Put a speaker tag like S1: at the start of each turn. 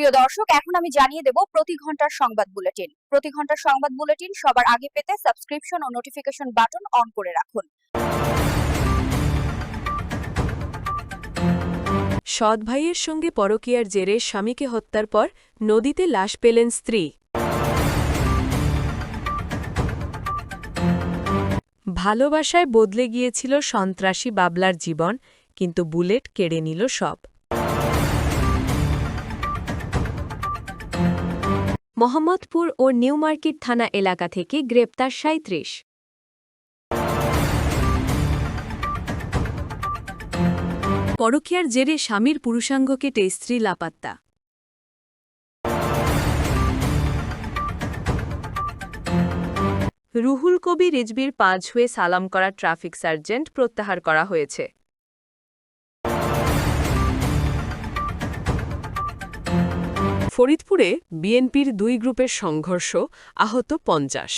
S1: প্রিয় দর্শক, এখন আমি জানিয়ে দেব প্রতি ঘণ্টার সংবাদ বুলেটিন। প্রতি ঘণ্টার সংবাদ বুলেটিন সবার আগে পেতে সাবস্ক্রিপশন ও নোটিফিকেশন বাটন অন করে রাখুন।
S2: সৎ ভাইয়ের সঙ্গে পরকীয়ার জেরে স্বামীকে হত্যার পর নদীতে লাশ পেলেন স্ত্রী। ভালোবাসায় বদলে গিয়েছিল সন্ত্রাসী বাবলার জীবন, কিন্তু বুলেট কেড়ে নিল সব। মোহাম্মদপুর ও নিউ মার্কেট থানা এলাকা থেকে গ্রেপ্তার সাঁত্রিশ পরকীয়ার জেরে স্বামীর পুরুষাঙ্গ কেটে স্ত্রী লাপাত্তা। রুহুল কবি রিজবির পাঁচ হয়ে সালাম করা ট্রাফিক সার্জেন্ট প্রত্যাহার করা হয়েছে। ফরিদপুরে বিএনপির দুই গ্রুপের সংঘর্ষ আহত পঞ্চাশ।